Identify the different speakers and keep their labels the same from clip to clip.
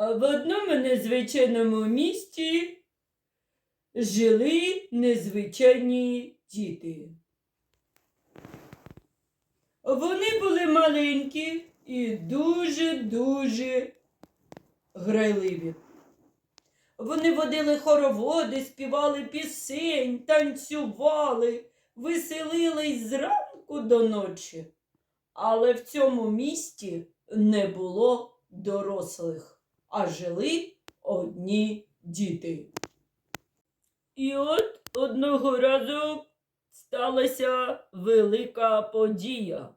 Speaker 1: В одному незвичайному місті жили незвичайні діти. Вони були маленькі і дуже-дуже грайливі. Вони водили хороводи, співали пісень, танцювали, веселились зранку до ночі. Але в цьому місті не було дорослих, а жили одні діти. І от одного разу сталася велика подія.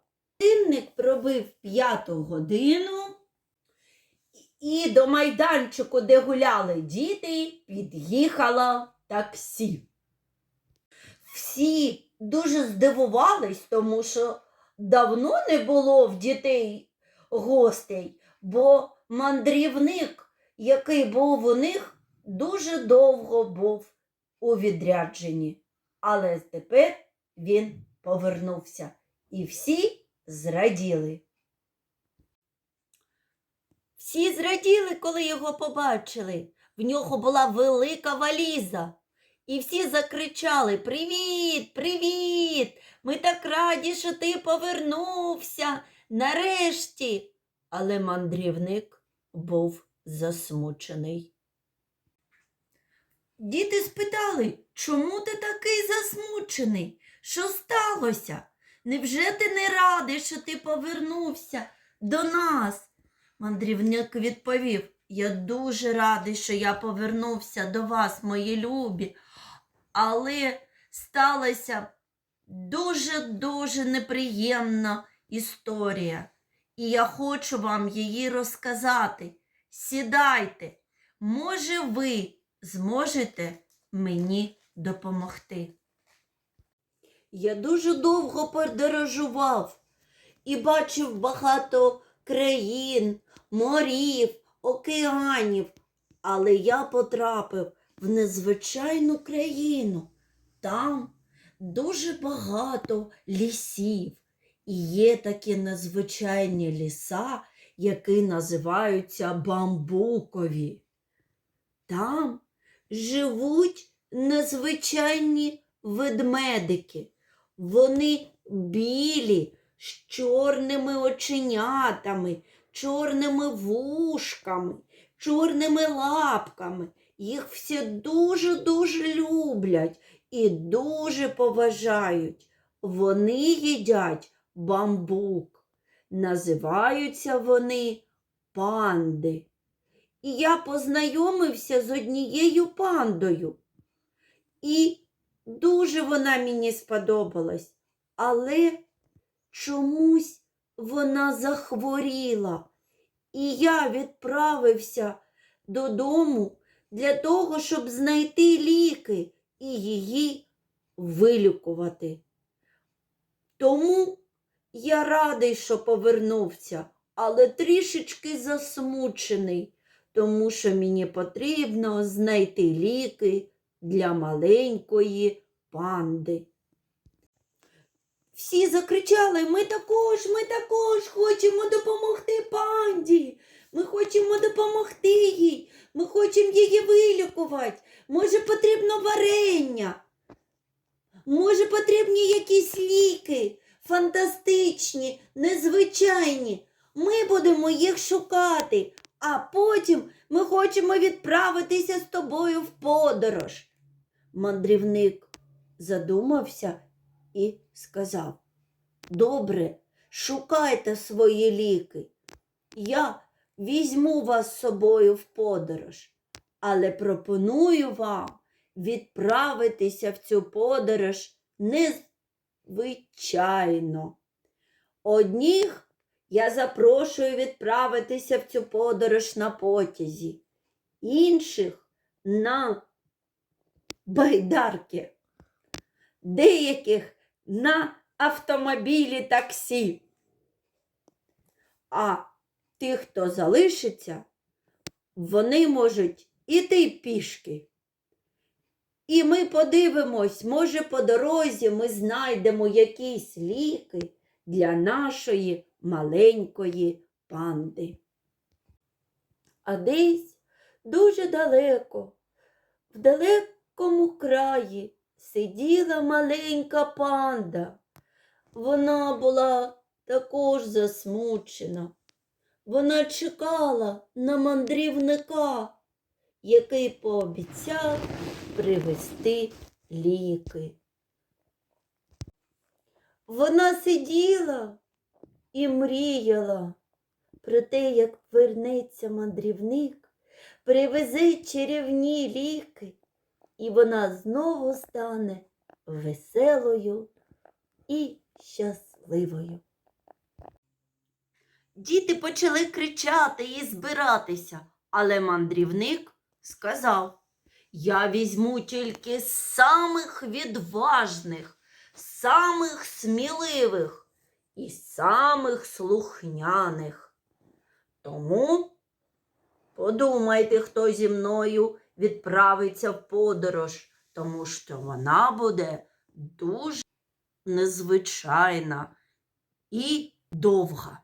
Speaker 2: Годинник пробив п'яту годину, і до майданчику, де гуляли діти, під'їхало таксі. Всі дуже здивувались, тому що давно не було в дітей гостей, бо мандрівник, який був у них, дуже довго був у відрядженні. Але тепер він повернувся, і всі зраділи. Всі зраділи, коли його побачили. В нього була велика валіза. І всі закричали Привіт, привіт! Ми так раді, що ти повернувся нарешті. Але мандрівник був засмучений. Діти спитали, чому ти такий засмучений? Що сталося? Невже ти не радий, що ти повернувся до нас? Мандрівник відповів, я дуже радий, що я повернувся до вас, мої любі, але сталася дуже-дуже неприємна історія, і я хочу вам її розказати. Сідайте, може, ви зможете мені допомогти. Я дуже довго подорожував і бачив багато країн, морів, океанів, але я потрапив в незвичайну країну. Там дуже багато лісів. І є такі незвичайні ліса, які називаються бамбукові. Там живуть незвичайні ведмедики. Вони білі, з чорними оченятами, чорними вушками, чорними лапками. Їх всі дуже-дуже люблять і дуже поважають. Вони їдять бамбук. Називаються вони панди. І я познайомився з однією пандою. І дуже вона мені сподобалась. Але чомусь вона захворіла. І я відправився додому для того, щоб знайти ліки і її вилікувати. Тому я радий, що повернувся, але трішечки засмучений, тому що мені потрібно знайти ліки для маленької панди. Всі закричали ми також, ми також хочемо допомогти панді. Ми хочемо допомогти їй. Ми хочемо її вилікувати. Може, потрібно варення. Може, потрібні якісь ліки фантастичні, незвичайні. Ми будемо їх шукати, а потім ми хочемо відправитися з тобою в подорож. Мандрівник задумався і сказав: Добре, шукайте свої ліки. Я візьму вас з собою в подорож, але пропоную вам відправитися в цю подорож незвичайно. Одніх я запрошую відправитися в цю подорож на потязі, інших на байдарки, деяких на автомобілі таксі. А тих, хто залишиться, вони можуть іти пішки. І ми подивимось, може, по дорозі ми знайдемо якісь ліки для нашої маленької панди. А десь дуже далеко, в далекому краї сиділа маленька панда. Вона була також засмучена. Вона чекала на мандрівника, який пообіцяв привезти ліки. Вона сиділа і мріяла про те, як вернеться мандрівник, привезе чарівні ліки, і вона знову стане веселою і щасливою. Діти почали кричати і збиратися, але мандрівник сказав Я візьму тільки самих відважних, самих сміливих і самих слухняних. Тому подумайте, хто зі мною відправиться в подорож, тому що вона буде дуже незвичайна і довга.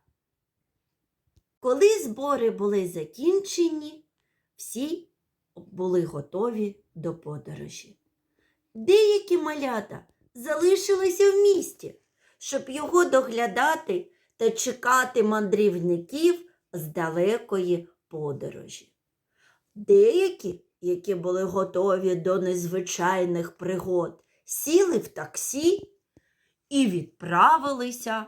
Speaker 2: Коли збори були закінчені, всі були готові до подорожі. Деякі малята залишилися в місті, щоб його доглядати та чекати мандрівників з далекої подорожі. Деякі, які були готові до незвичайних пригод, сіли в таксі і відправилися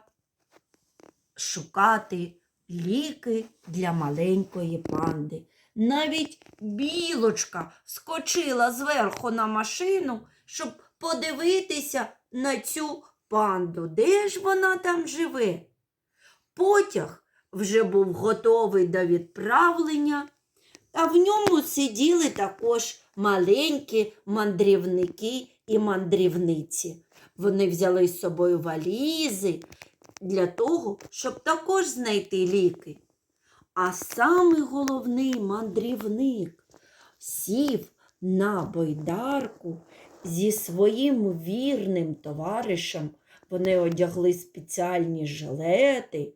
Speaker 2: шукати ліки для маленької панди. Навіть білочка скочила зверху на машину, щоб подивитися на цю панду. Де ж вона там живе? Потяг вже був готовий до відправлення, а в ньому сиділи також маленькі мандрівники і мандрівниці. Вони взяли з собою валізи для того, щоб також знайти ліки. А саме головний мандрівник сів на бойдарку зі своїм вірним товаришем. Вони одягли спеціальні жилети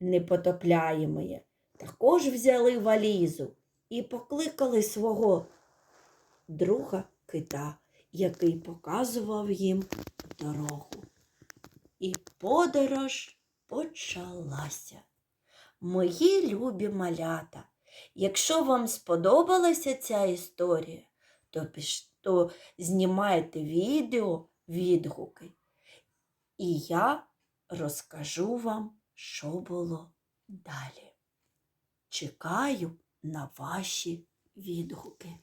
Speaker 2: непотопляємої, також взяли валізу і покликали свого друга кита, який показував їм дорогу. І подорож почалася. Мої любі малята, якщо вам сподобалася ця історія, то, то знімайте відео, відгуки, і я розкажу вам, що було далі. Чекаю на ваші відгуки.